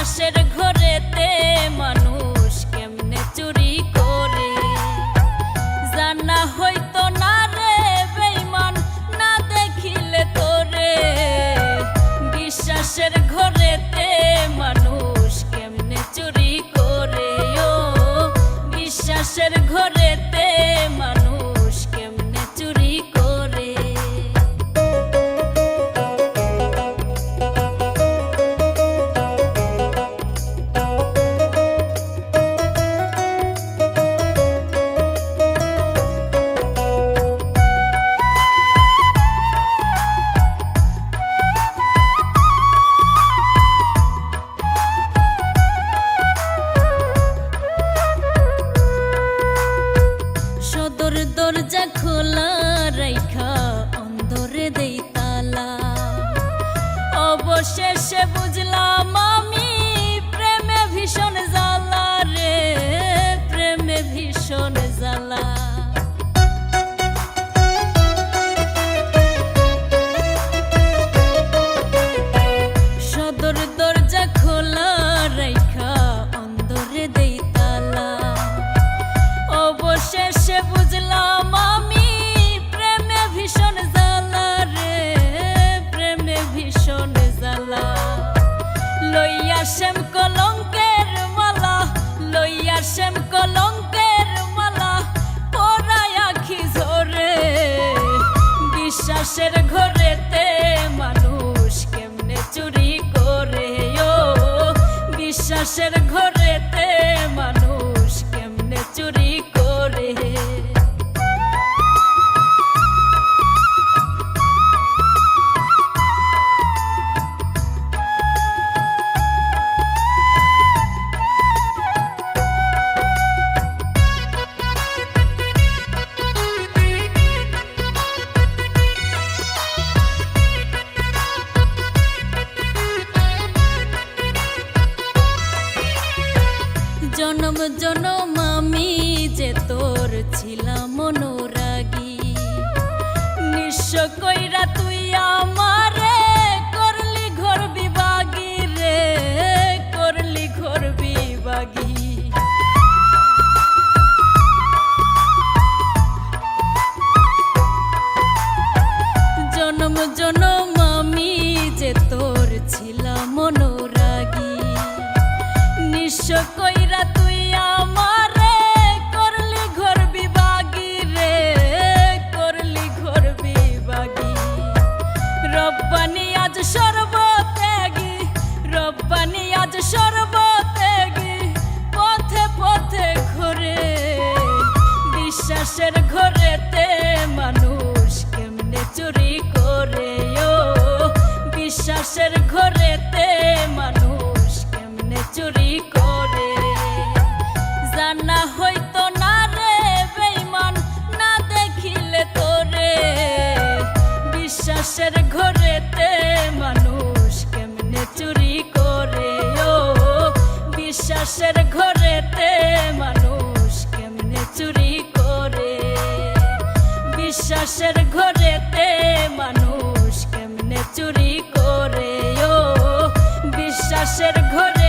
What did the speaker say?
মানুষের ঘরেতে মানুষ কেমনে চুরি করে? জানা হইতো না রে বেইমান না দেখিলে তোরে। বিশ্বাসের ঘরেতে মানুষ কেমনে চুরি করে? ও, বিশ্বাসের ঘরেতে বিশ্বাসের ঘরেতে জনম আমি যে তোর ছিলাম অনুরাগী। নিঃস্ব কইরা তুই আমারে করলি ঘর বিভাগী রে, করলি ঘর বিভাগী। জনম জনম আমি যে তোর ছিলাম অনুরাগী। নিঃস্ব কইরা রব্বানি, আজ সর্বত্যাগী। রব্বানি, আজ সর্বত্যাগী। পথে পথে ঘুরে, বিশ্বাসের ঘরেতে মানুষ কেমনে চুরি করে বিশ্বাসের ঘরেতে মানুষ কেমনে চুরি করে ও বিশ্বাসের ঘরে